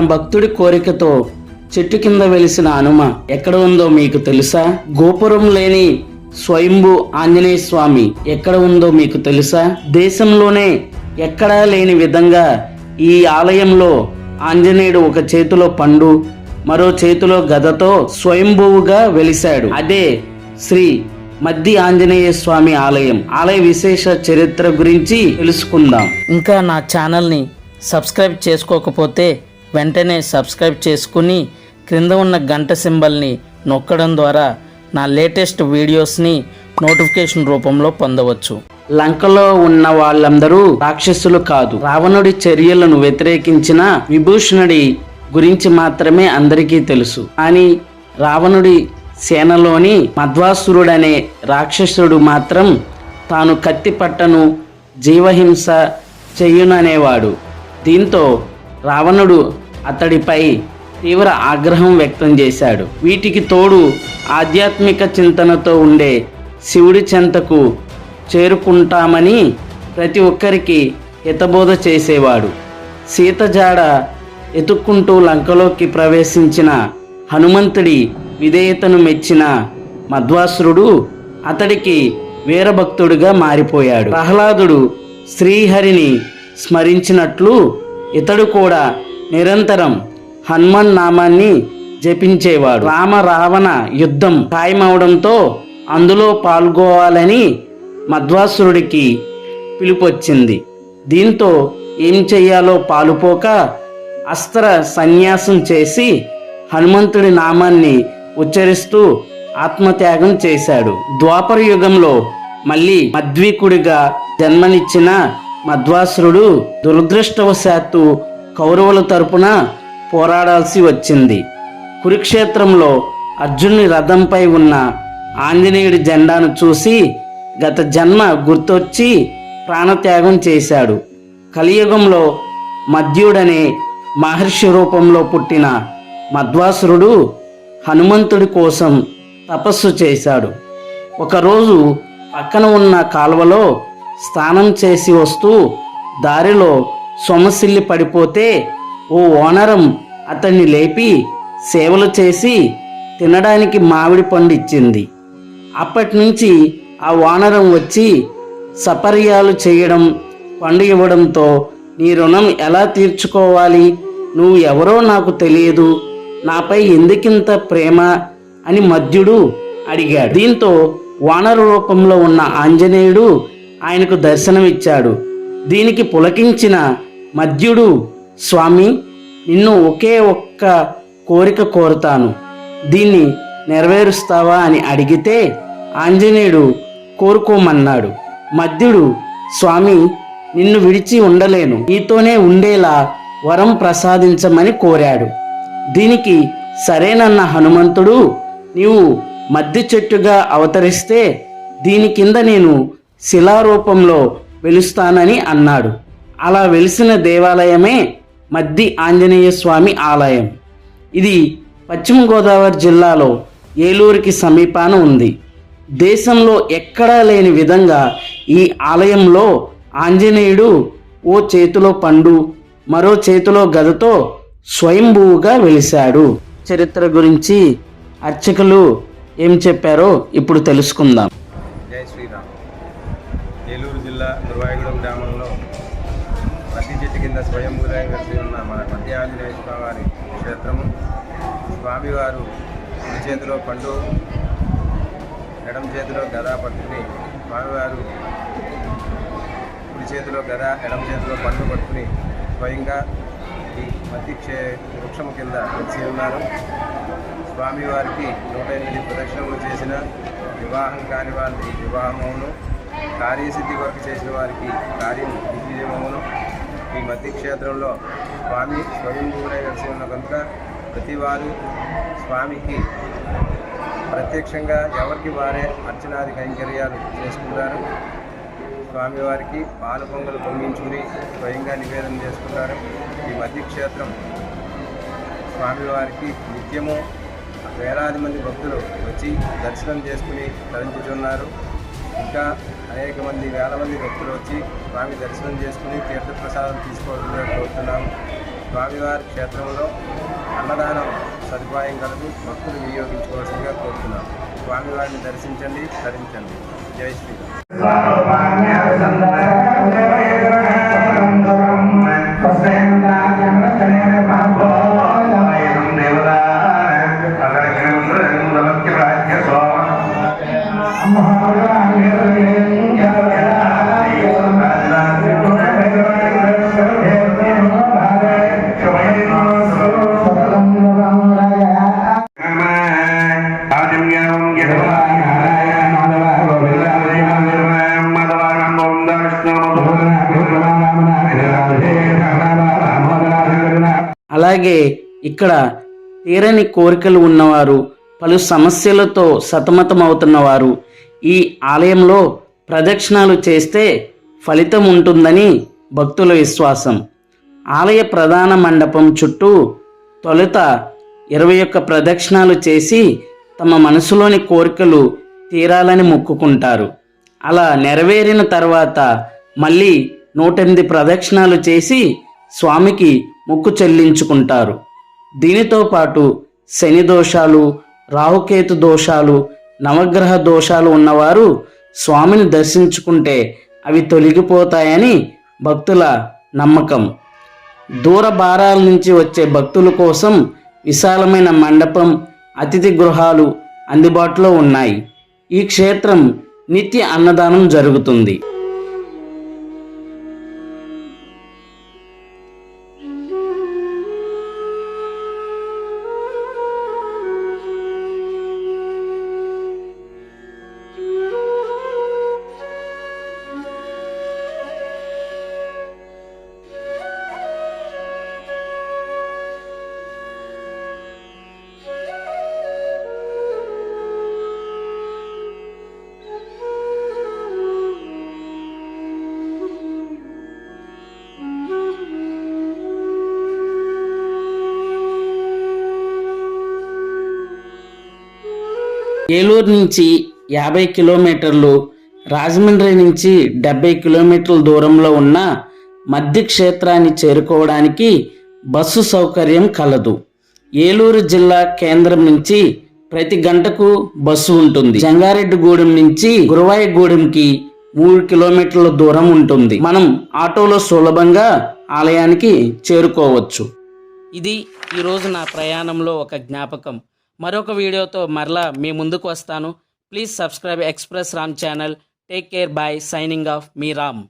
తన భక్తుడి కోరికతో చెట్టు కింద వెలిసిన హనుమ ఎక్కడ ఉందో మీకు తెలుసా? గోపురం లేని స్వయంభు ఆంజనేయ స్వామి ఎక్కడ ఉందో మీకు తెలుసా? దేశంలోనే ఎక్కడా లేని విధంగా ఈ ఆలయంలో ఆంజనేయుడు ఒక చేతిలో పండు మరో చేతిలో గదతో స్వయంభువుగా వెలిశాడు. అదే శ్రీ మద్ది ఆంజనేయ స్వామి ఆలయం. ఆలయ విశేష చరిత్ర గురించి తెలుసుకుందాం. ఇంకా నా ఛానల్ని సబ్స్క్రైబ్ చేసుకోకపోతే వెంటనే సబ్స్క్రైబ్ చేసుకుని క్రింద ఉన్న గంట సింబల్ని నొక్కడం ద్వారా నా లేటెస్ట్ వీడియోస్ని నోటిఫికేషన్ రూపంలో పొందవచ్చు. లంకలో ఉన్న వాళ్ళందరూ రాక్షసులు కాదు. రావణుడి చర్యలను వ్యతిరేకించిన విభూషణుడి గురించి మాత్రమే అందరికీ తెలుసు. కానీ రావణుడి సేనలోని మధ్వాసురుడనే రాక్షసుడు మాత్రం తాను కత్తి పట్టను జీవహింస చెయ్యుననేవాడు దీంతో రావణుడు అతడిపై తీవ్ర ఆగ్రహం వ్యక్తం చేశాడు. వీటికి తోడు ఆధ్యాత్మిక చింతనతో ఉండే శివుడి చెంతకు చేరుకుంటామని ప్రతి ఒక్కరికి హితబోధ చేసేవాడు. సీత జాడ ఎతుక్కుంటూ లంకలోకి ప్రవేశించిన హనుమంతుడి విధేయతను మెచ్చిన మధ్వాసురుడు అతడికి వీరభక్తుడిగా మారిపోయాడు. ప్రహ్లాదుడు శ్రీహరిని స్మరించినట్లు ఇతడు కూడా నిరంతరం హనుమన్ నామాన్ని జపించేవాడు. రామ రావణ యుద్ధం ఖాయమవడంతో అందులో పాల్గొవాలని మధ్వాసురుడికి పిలుపొచ్చింది. దీంతో ఏం చెయ్యాలో పాలుపోక అస్త్ర సన్యాసం చేసి హనుమంతుడి నామాన్ని ఉచ్చరిస్తూ ఆత్మత్యాగం చేశాడు. ద్వాపర యుగంలో మళ్ళీ మద్వికుడిగా జన్మనిచ్చిన మధ్వాసురుడు దురదృష్టవశాత్తు కౌరవుల తరపున పోరాడాల్సి వచ్చింది. కురుక్షేత్రంలో అర్జునుని రథంపై ఉన్న ఆంజనేయుడి జెండాను చూసి గత జన్మ గుర్తొచ్చి ప్రాణత్యాగం చేశాడు. కలియుగంలో మద్యుడనే మహర్షి రూపంలో పుట్టిన మధ్వాసురుడు హనుమంతుడి కోసం తపస్సు చేశాడు. ఒకరోజు పక్కన ఉన్న కాలువలో స్నానం చేసి వస్తూ దారిలో సొమసిల్లి పడిపోతే ఓ ఓనరం అతన్ని లేపి సేవలు చేసి తినడానికి మామిడి పండు ఇచ్చింది. అప్పటి నుంచి ఆ వానరం వచ్చి సపర్యాలు చేయడం పండు ఇవ్వడంతో నీ రుణం ఎలా తీర్చుకోవాలి? నువ్వు ఎవరో నాకు తెలియదు. నాపై ఎందుకింత ప్రేమ? అని మధ్యుడు అడిగాడు. దీంతో వానర రూపంలో ఉన్న ఆంజనేయుడు ఆయనకు దర్శనమిచ్చాడు. దీనికి పులకించిన మధ్యుడు స్వామి నిన్ను ఒకే ఒక్క కోరిక కోరుతాను. దీన్ని నెరవేరుస్తావా? అని అడిగితే ఆంజనేయుడు కోరుకోమన్నాడు. మధ్యుడు స్వామి నిన్ను విడిచి ఉండలేను. నీతోనే ఉండేలా వరం ప్రసాదించమని కోరాడు. దీనికి సరేనన్న హనుమంతుడు నీవు మద్ది చెట్టుగా అవతరిస్తే దీని కింద నేను శిలారూపంలో వెలుస్తానని అన్నాడు. అలా వెలిసిన దేవాలయమే మద్ది ఆంజనేయ స్వామి ఆలయం. ఇది పశ్చిమ గోదావరి జిల్లాలో ఏలూరుకి సమీపాన ఉంది. దేశంలో ఎక్కడా లేని విధంగా ఈ ఆలయంలో ఆంజనేయుడు ఓ చేతిలో పండు మరో చేతిలో గదతో స్వయంభూగా వెలిశాడు. చరిత్ర గురించి అర్చకులు ఏం చెప్పారో ఇప్పుడు తెలుసుకుందాం. ప్రతి చెట్టు కింద ఉన్న మన మధ్య ఆంజనేయ స్వామివారి క్షేత్రము. స్వామివారు కుడి చేతిలో పండు ఎడమ చేతిలో గదా పట్టుకుని స్వామివారు కుడి చేతిలో గదా ఎడమ చేతిలో పండు పట్టుకుని స్వయంగా ఈ మధ్య క్షే వృక్షము కింద వచ్చి ఉన్నారు. స్వామివారికి నూట ఎనిమిది ప్రదక్షిణములు చేసిన వివాహం కాని వారికి వివాహమవును. కార్యసిద్ధి వరకు చేసిన వారికి కార్యం విజయమవును. మధ్య క్షేత్రంలో స్వామి స్వయంభూడై కలిసి ఉన్న కనుక ప్రతి వారు స్వామికి ప్రత్యక్షంగా ఎవరికి వారే అర్చనాది కైంకర్యాలు చేసుకుంటారు స్వామివారికి పాల పొంగలు పొంగించుకుని స్వయంగా నివేదన చేసుకుంటారు ఈ మధ్య క్షేత్రం స్వామివారికి నిత్యము వేలాది మంది భక్తులు వచ్చి దర్శనం చేసుకుని తరించుతున్నారు ఇంకా అనేక మంది వేల మంది భక్తులు వచ్చి స్వామి దర్శనం చేసుకుని తీర్థప్రసాదం తీసుకోవాలని కోరుతున్నాం. స్వామివారి క్షేత్రంలో అన్నదానం సదుపాయం కలదు. భక్తులు వినియోగించుకోవాల్సిందిగా కోరుతున్నాం. స్వామివారిని దర్శించండి ధరించండి జై శ్రీరామ్. అలాగే ఇక్కడ తీరని కోరికలు ఉన్నవారు పలు సమస్యలతో సతమతమవుతున్నవారు ఈ ఆలయంలో ప్రదక్షిణాలు చేస్తే ఫలితం ఉంటుందని భక్తుల విశ్వాసం. ఆలయ ప్రధాన మండపం చుట్టూ తొలుత ఇరవై ఒక్క ప్రదక్షిణాలు చేసి తమ మనసులోని కోరికలు తీరాలని మొక్కుకుంటారు. అలా నెరవేరిన తర్వాత మళ్ళీ నూటెనిమిది ప్రదక్షిణాలు చేసి స్వామికి మొక్కు చెల్లించుకుంటారు. దీనితో పాటు శని దోషాలు రాహుకేతు దోషాలు నవగ్రహ దోషాలు ఉన్నవారు స్వామిని దర్శించుకుంటే అవి తొలగిపోతాయని భక్తుల నమ్మకం. దూర భారాల నుంచి వచ్చే భక్తుల కోసం విశాలమైన మండపం అతిథి గృహాలు అందుబాటులో ఉన్నాయి. ఈ క్షేత్రం నిత్య అన్నదానం జరుగుతుంది. ఏలూరు నుంచి యాభై కిలోమీటర్లు రాజమండ్రి నుంచి డెబ్బై కిలోమీటర్ల దూరంలో ఉన్న మధ్య క్షేత్రాన్ని చేరుకోవడానికి బస్సు సౌకర్యం కలదు. ఏలూరు జిల్లా కేంద్రం నుంచి ప్రతి గంటకు బస్సు ఉంటుంది. జంగారెడ్డిగూడెం నుంచి గురువాయగూడెంకి మూడు కిలోమీటర్ల దూరం ఉంటుంది. మనం ఆటోలో సులభంగా ఆలయానికి చేరుకోవచ్చు. ఇది ఈరోజు నా ప్రయాణంలో ఒక జ్ఞాపకం. మరొక వీడియోతో మరలా మీ ముందుకు వస్తాను. Please subscribe express Ram channel take care bye signing off me Ram